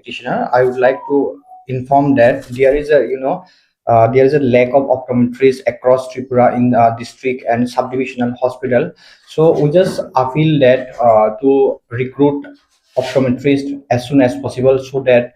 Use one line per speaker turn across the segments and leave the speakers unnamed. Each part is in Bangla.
commissioner, I would like to inform that there is a, you know, uh, there is a lack of optometrists across Tripura in uh, district and subdivisional hospital. So we just feel that uh, to recruit optometrists as soon as possible so that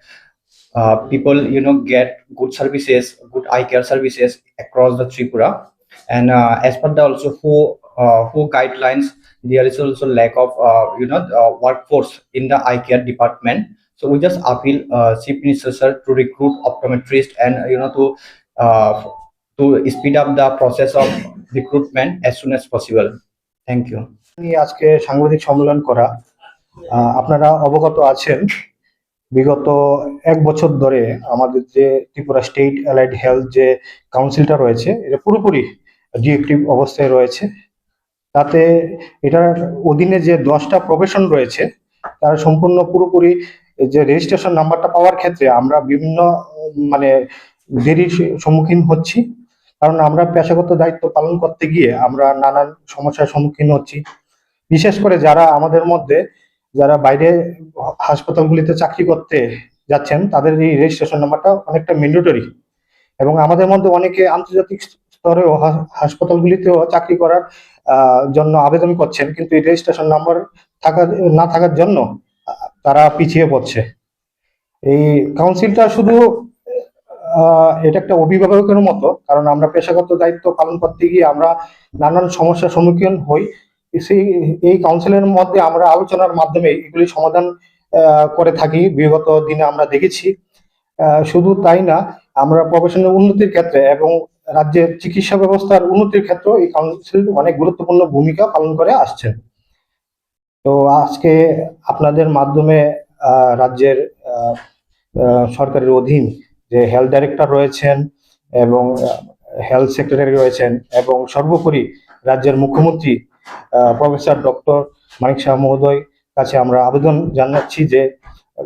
uh, people, you know, get good services, good eye care services across the Tripura. And uh, as per the also who uh, who guidelines, there is also lack of uh, you know uh, workforce in the eye care department. So we just appeal uh, minister sir to recruit optometrists and uh, you know to uh, to speed up the process of recruitment as soon as possible. Thank you.
আজকে সাংবাদিক সম্মেলন করা আপনারা অবগত আছেন বিগত এক বছর ধরে আমাদের যে ত্রিপুরা স্টেট অ্যালাইড হেলথ যে কাউন্সিলটা রয়েছে এটা পুরোপুরি ডিএক্টিভ অবস্থায় রয়েছে তাতে এটার অধীনে যে দশটা প্রফেশন রয়েছে তার সম্পূর্ণ পুরোপুরি যে রেজিস্ট্রেশন নাম্বারটা পাওয়ার ক্ষেত্রে আমরা বিভিন্ন মানে দেরির সম্মুখীন হচ্ছি। কারণ আমরা পেশাগত দায়িত্ব পালন করতে গিয়ে আমরা নানান সমস্যার সম্মুখীন হচ্ছি। বিশেষ করে যারা আমাদের মধ্যে, যারা বাইরে হাসপাতালগুলিতে চাকরি করতে যাচ্ছেন, তাদের এই রেজিস্ট্রেশন নাম্বারটা অনেকটা ম্যান্ডেটরি এবং আমাদের মধ্যে অনেকে আন্তর্জাতিক স্তরেও হাসপাতালগুলিতেও চাকরি করার জন্য আবেদন করছেন। কিন্তু এই রেজিস্ট্রেশন নাম্বার থাকার, না থাকার জন্য তারা পিছিয়ে পড়ছে। এই কাউন্সিলটা শুধু এটা একটা অভিভাবকের মতো, কারণ আমরা পেশাগত দায়িত্ব পালন করতে গিয়ে আমরা নানান সমস্যার সম্মুখীন হই। সেই, এই কাউন্সিলের মধ্যে আমরা আলোচনার মাধ্যমে এগুলি সমাধান করে থাকি। বিগত দিনে আমরা দেখেছি শুধু তাই না, আমরা প্রফেশনের উন্নতির ক্ষেত্রে এবং রাজ্যের চিকিৎসা ব্যবস্থার উন্নতির ক্ষেত্রেও এই কাউন্সিল অনেক গুরুত্বপূর্ণ ভূমিকা পালন করে আসছেন। তো আজকে আপনাদের মাধ্যমে রাজ্যের সরকারের অধীন যে হেলথ ডাইরেক্টর রয়েছেন এবং হেলথ সেক্রেটারি রয়েছেন এবং সর্বোপরি রাজ্যের মুখ্যমন্ত্রী প্রফেসর ডক্টর মানিক শাহ মহোদয় কাছে আমরা আবেদন জানাচ্ছি যে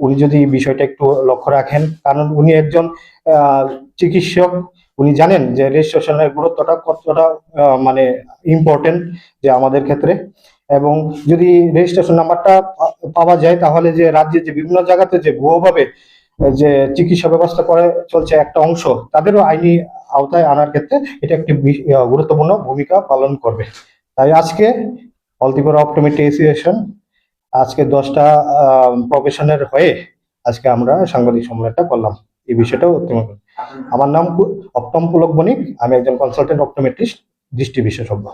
উনি যদি বিষয়টা একটু লক্ষ্য রাখেন। কারণ উনি একজন চিকিৎসক। উনি জানেন যে রেজিস্ট্রেশনের গুরুত্বটা কতটা মানে ইম্পর্টেন্ট যে আমাদের ক্ষেত্রে। এবং যদি রেজিস্ট্রেশন নাম্বারটা পাওয়া যায় তাহলে যে রাজ্যে যে বিভিন্ন জায়গাতে যে ভুয়োভাবে যে চিকিৎসা ব্যবস্থা করে চলছে একটা অংশ, তাদেরও আইনি আওতায় আনার ক্ষেত্রে এটা একটি গুরুত্বপূর্ণ ভূমিকা পালন করবে। তাই আজকে অলত্রিপুরা অপটোমেট্রি অ্যাসোসিয়েশন আজকে দশটা প্রফেশনের হয়ে আজকে আমরা সাংবাদিক সম্মেলনটা করলাম। এই বিষয়টাও অত্যন্ত আমার নাম অপ্তম পুলক বণিক, আমি একজন কনসালটেন্ট অপটোমেট্রিস্ট দৃষ্টি বিশেষজ্ঞ।